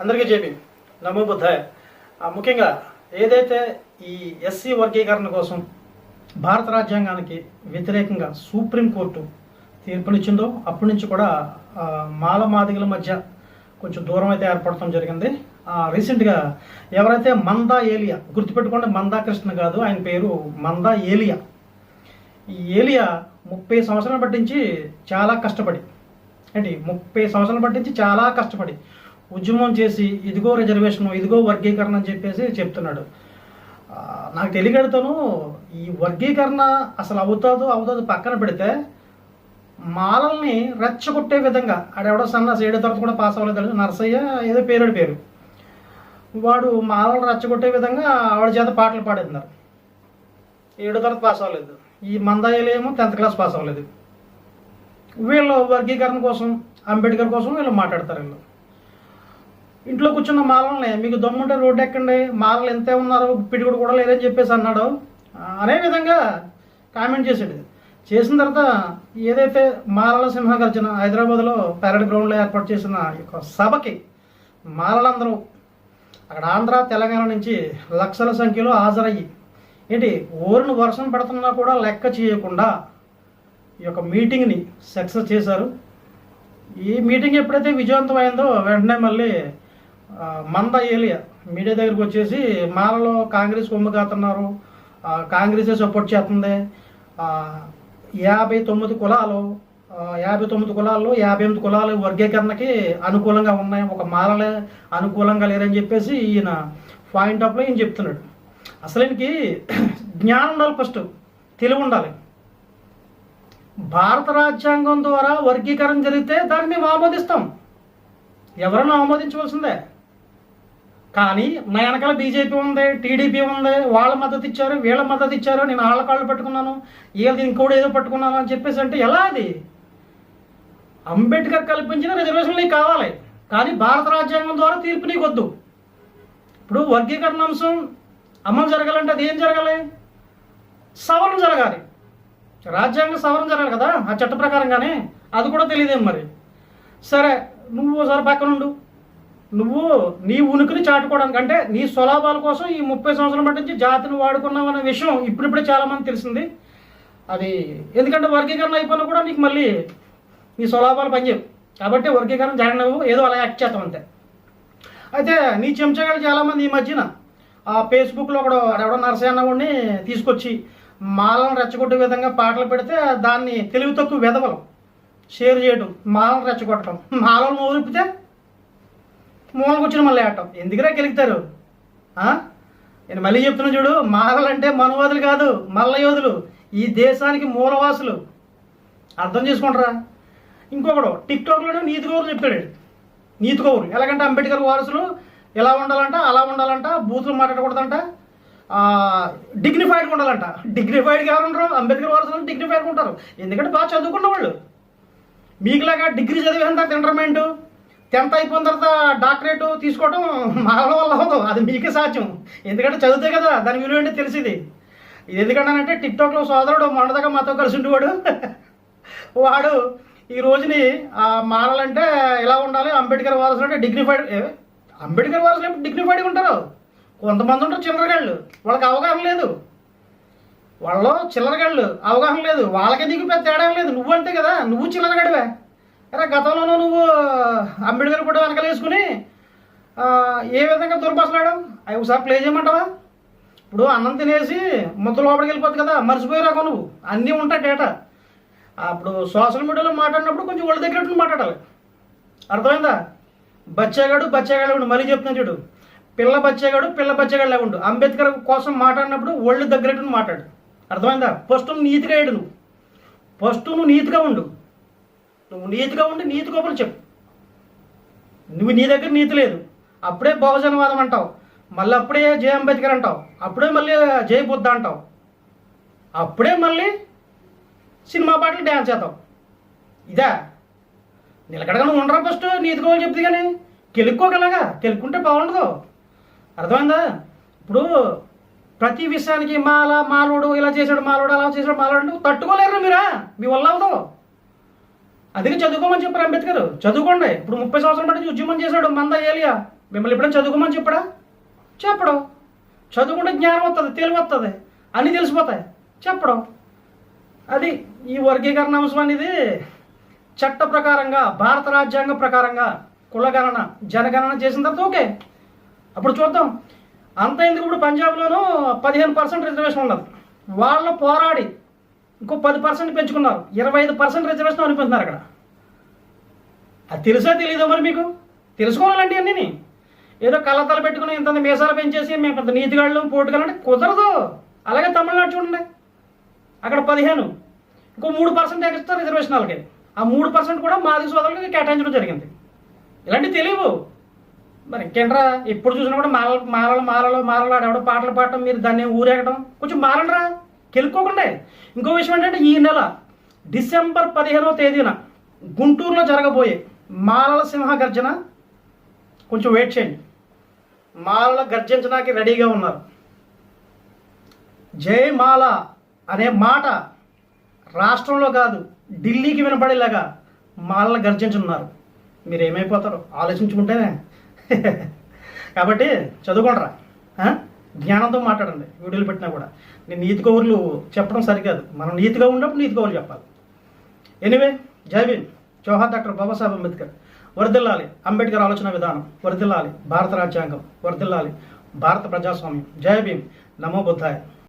అందరికీ చెప్పి నమో బుద్ధాయ. ముఖ్యంగా ఏదైతే ఈ ఎస్సీ వర్గీకరణ కోసం భారత రాజ్యాంగానికి వ్యతిరేకంగా సుప్రీంకోర్టు తీర్పునిచ్చిందో అప్పటి నుంచి కూడా మాల మాదిగల మధ్య కొంచెం దూరం అయితే ఏర్పడటం జరిగింది. ఆ, రీసెంట్గా ఎవరైతే మందా ఏలియా గుర్తుపెట్టుకోండి మందా కృష్ణ కాదు ఆయన పేరు మందా ఏలియా. ఈ ఏలియా ముప్పై సంవత్సరాలు పట్టించి చాలా కష్టపడి ఏంటి? ముప్పై సంవత్సరాలు పట్టించి చాలా కష్టపడి ఉద్యమం చేసి ఇదిగో రిజర్వేషన్ ఇదిగో వర్గీకరణ అని చెప్పేసి చెప్తున్నాడు. నాకు తెలియగడతాను ఈ వర్గీకరణ అసలు అవుతుందో అవుతుందో పక్కన పెడితే మాలల్ని రెచ్చగొట్టే విధంగా ఆడెవడో సన్నాసి ఏడో తరగతి కూడా పాస్ అవ్వలేదు నర్సయ్య ఏదో పేరుడి పేరు. వాడు మాలలను రెచ్చగొట్టే విధంగా ఆవిడ చేత పాటలు పాడేస్తున్నారు. ఏడో తరగతి పాస్ అవ్వలేదు. ఈ మందాయలేమో ఏమో టెన్త్ క్లాస్ పాస్ అవ్వలేదు. వీళ్ళు వర్గీకరణ కోసం అంబేద్కర్ కోసం వీళ్ళు మాట్లాడతారు వీళ్ళు. ఇంట్లో కూర్చున్న మాలల్ని మీకు దమ్ముంటే రోడ్డు ఎక్కండి మాలలు ఎంతే ఉన్నారు పిడిగుడు కూడా లేదని చెప్పేసి అన్నాడు. అనే విధంగా కామెంట్ చేశాడు. చేసిన తర్వాత ఏదైతే మాలల సింహగర్జన హైదరాబాద్లో పెరడ్ గ్రౌండ్లో ఏర్పాటు చేసిన ఈ యొక్క సభకి మాలలందరూ అక్కడ ఆంధ్ర తెలంగాణ నుంచి లక్షల సంఖ్యలో హాజరయ్యి ఏంటి ఊరిని వర్షం పడుతున్నా కూడా లెక్క చేయకుండా ఈ యొక్క మీటింగ్ని సక్సెస్ చేశారు. ఈ మీటింగ్ ఎప్పుడైతే విజయవంతమైందో వెంటనే మళ్ళీ మంద ఏలియా. మీడియా దగ్గరికి వచ్చేసి మాలలో కాంగ్రెస్ కొమ్ము కాతున్నారు కాంగ్రెసే సపోర్ట్ చేస్తుంది. యాభై తొమ్మిది కులాలు యాభై తొమ్మిది కులాల్లో యాభై ఎనిమిది కులాలు వర్గీకరణకి అనుకూలంగా ఉన్నాయి. ఒక మాలలే అనుకూలంగా లేరని చెప్పేసి ఈయన పాయింట్ ఆఫ్లో ఈయన చెప్తున్నాడు. అసలు ఈయనకి జ్ఞానం ఉండాలి ఫస్ట్ తెలివి ఉండాలి. భారత రాజ్యాంగం ద్వారా వర్గీకరణ జరిగితే దాన్ని మేము ఆమోదిస్తాం. ఎవరైనా ఆమోదించవలసిందే. కానీ నా వెనకాల బీజేపీ ఉంది టీడీపీ ఉంది వాళ్ళ మద్దతు ఇచ్చారు వీళ్ళ మద్దతు ఇచ్చారు నేను వాళ్ళ కాళ్ళు పట్టుకున్నాను వీళ్ళది ఇంకోటి ఏదో పట్టుకున్నాను అని చెప్పేసి అంటే ఎలా అది? అంబేద్కర్ కల్పించిన రిజర్వేషన్లు నీకు కావాలి కానీ భారత రాజ్యాంగం ద్వారా తీర్పు నీకు వద్దు. ఇప్పుడు వర్గీకరణ అంశం అమలు జరగాలంటే అది ఏం జరగాలి? సవరణ జరగాలి. రాజ్యాంగ సవరణ జరగాలి కదా ఆ చట్ట ప్రకారంగానే అది కూడా తెలియదేం మరి? సరే నువ్వు ఒకసారి పక్కనుండు. నువ్వు నీ ఉనికిని చాటుకోవడానికి అంటే నీ స్వలాభాల కోసం ఈ ముప్పై సంవత్సరాల మట్టి నుంచి జాతిని వాడుకున్నావు అనే విషయం ఇప్పుడిప్పుడే చాలా మంది తెలిసింది. అది ఎందుకంటే వర్గీకరణ అయిపోయినా కూడా నీకు మళ్ళీ నీ స్వలాభాలు పనిచేయవు. కాబట్టి వర్గీకరణ జరగనవు ఏదో అలా యాక్ట్ చేస్తాం అంతే. అయితే నీ చెంచగాళ్ళు చాలామంది ఈ మధ్యన ఆ ఫేస్బుక్లో ఒకడు ఎవడో నరసయ్యన్నవాడిని తీసుకొచ్చి మాలను రెచ్చగొట్టే విధంగా పాటలు పెడితే దాన్ని తెలివి తక్కువ వెదవలం. షేర్ చేయడం మాలను రెచ్చగొట్టడం మాలను ఊరిపితే మూల కూర్చుని మళ్ళీ ఆడటం ఎందుకురా గెలుగుతారు నేను మళ్ళీ చెప్తున్నా చూడు మాలలంటే మనవాదులు కాదు మల్ల యోధులు ఈ దేశానికి మూలవాసులు. అర్థం చేసుకుంటారా? ఇంకొకడు టిక్టాక్లో నీతి కౌరు చెప్పాడు. నీతి కౌరు ఎలాగంటే అంబేద్కర్ వారసులు ఎలా ఉండాలంట అలా ఉండాలంట బూతులు మాట్లాడకూడదంట డిగ్నిఫైడ్గా ఉండాలంట. డిగ్నిఫైడ్గా ఎవరు ఉండరు? అంబేద్కర్ వారసులు డిగ్నిఫైడ్గా ఉంటారు. ఎందుకంటే బాగా చదువుకున్న వాళ్ళు మీకులాగా డిగ్రీ చదివేంత ఇంటర్మీడియట్ టెన్త్ అయిపోయిన తర్వాత డాక్టరేట్ తీసుకోవడం మాల వల్ల అవ్వదు. అది మీకే సాధ్యం. ఎందుకంటే చదివితే కదా దాని విలువ ఏంటో తెలిసింది. ఇది ఎందుకంటానంటే టిక్టాక్లో సోదరుడు మొన్నదాకా మాతో కలిసి ఉండేవాడు. వాడు ఈ రోజుని మారాలంటే ఎలా ఉండాలి? అంబేద్కర్ వారసులు అంటే డిగ్నిఫైడ్ అంబేద్కర్ వారసులు ఎప్పుడు డిగ్నిఫైడ్గా ఉంటారు? కొంతమంది ఉంటారు చిల్లరగాళ్ళు. వాళ్ళకి అవగాహన లేదు. వాళ్ళు చిల్లరగాళ్ళు అవగాహన లేదు. వాళ్ళకి నీకు పెద్ద తేడా లేదు. నువ్వు అంతే కదా. నువ్వు చిల్లరగాడివే. అరే గతంలోనూ నువ్వు అంబేద్కర్ కూడా వెనకలేసుకుని ఏ విధంగా దుర్భాషలాడు అవి ఒకసారి ప్లే చేయమంటావా? ఇప్పుడు అన్నం తినేసి ముద్ద లోపలికి వెళ్ళిపోద్ది కదా మర్చిపోయిరాకు నువ్వు? అన్నీ ఉంటాయి డేటా అప్పుడు సోషల్ మీడియాలో మాట్లాడినప్పుడు కొంచెం ఒళ్ళు దగ్గర మాట్లాడాలి. అర్థమైందా? బచ్చేగాడు బచ్చేగాడు ఉండు మళ్ళీ చెప్తున్నాను చూడు. పిల్ల బచ్చేగాడు పిల్ల బచ్చేగాడు లాగా ఉండు అంబేద్కర్ కోసం మాట్లాడినప్పుడు ఒళ్ళు దగ్గర మాట్లాడు. అర్థమైందా? ఫస్ట్ నువ్వు నీతిగా ఏడు నువ్వు. ఫస్ట్ నువ్వు నీతిగా ఉండు. నువ్వు నీతిగా ఉండి నీతి గోపులు చెప్పు. నువ్వు నీ దగ్గర నీతి లేదు. అప్పుడే బహుజనవాదం అంటావు. మళ్ళీ అప్పుడే జయ అంబేద్కర్ అంటావు. అప్పుడే మళ్ళీ జయ బుద్ధ అంటావు. అప్పుడే మళ్ళీ సినిమా పాటలు డ్యాన్స్ చేస్తావు. ఇదా? నిలకడగా నువ్వు ఉండరా ఫస్ట్? నీతికోవాలి చెప్తే కానీ కెలుక్కోగలగా కెలుక్కుంటే బాగుండదు. అర్థమైందా? ఇప్పుడు ప్రతి విషయానికి మాల మాలోడు ఇలా చేశాడు మాలోడు అలా చేశాడు మాలోడు అంటే తట్టుకోలేరు మీరా? మీ వల్ల అవుతావు అందుకే చదువుకోమని చెప్పారు అంబేద్కర్. చదువుకోండి. ఇప్పుడు ముప్పై సంవత్సరం పట్టి ఉద్యమం చేశాడు మంద ఏలియా. మిమ్మల్ని ఎప్పుడైనా చదువుకోమని చెప్పడా? చెప్పడం. చదువుకుంటే జ్ఞానం వస్తుంది తెలివి వస్తుంది అన్నీ తెలిసిపోతాయి. చెప్పడం. అది ఈ వర్గీకరణ అంశం అనేది చట్ట ప్రకారంగా భారత రాజ్యాంగ ప్రకారంగా కులగణన జనగణన చేసిన తర్వాత ఓకే. అప్పుడు చూద్దాం. అంత ఎందుకు ఇప్పుడు పంజాబ్లోనూ పదిహేను పర్సెంట్ రిజర్వేషన్ ఉన్నది. వాళ్ళు పోరాడి ఇంకో పది పర్సెంట్ పెంచుకున్నారు. ఇరవై ఐదు పర్సెంట్ రిజర్వేషన్ అనిపిస్తున్నారు అక్కడ. అది తెలుసా తెలీదో మరి మీకు? తెలుసుకోవాలండి అన్నీ ఏదో కళ్ళతలు పెట్టుకుని ఇంత మీసాలు పెంచేసి మేము పెద్ద నీతిగాళ్ళు పోటుగాళ్ళు కుదరదు. అలాగే తమిళనాడు చూడండి. అక్కడ పదిహేను. ఇంకో మూడు పర్సెంట్ ఎక్స్ట్రా రిజర్వేషన్ వాళ్ళకి. ఆ మూడు పర్సెంట్ కూడా మాది సోదరులకి కేటాయించడం జరిగింది. ఇలాంటివి తెలియవు. మరి ఇంకేంట్రా ఎప్పుడు చూసినా కూడా మాల మాలలు మాలలు మాలలు ఆడేవాడు పాటలు పాడటం మీరు దాన్ని ఊరేగడం కొంచెం మారండిరా కెలుక్కోకుండా ఇంకో విషయం ఏంటంటే ఈ నెల డిసెంబర్ పదిహేనవ తేదీన గుంటూరులో జరగబోయే మాలల సింహ గర్జన కొంచెం వెయిట్ చేయండి. మాలల గర్జించడానికి రెడీగా ఉన్నారు. జై మాల అనే మాట రాష్ట్రంలో కాదు ఢిల్లీకి వినపడేలాగా మాలలు గర్జించున్నారు మీరు ఏమైపోతారో ఆలోచించుకుంటేనే. కాబట్టి చదువుకుంటారా జ్ఞానంతో మాట్లాడండి వీడియోలు పెట్టినా కూడా. నేను నీతి కౌరులు చెప్పడం సరికాదు. మనం నీతిగా ఉన్నప్పుడు నీతి కౌరులు చెప్పాలి. ఎనివే జై భీమ్. జవహర్ డాక్టర్ బాబాసాహెబ్ అంబేద్కర్. వరదిల్లాలి. అంబేద్కర్ ఆలోచన విధానం. వరదిల్లాలి. భారత రాజ్యాంగం. వరదిల్లాలి. భారత ప్రజాస్వామ్యం. జై భీమ్. నమో బుద్ధాయ.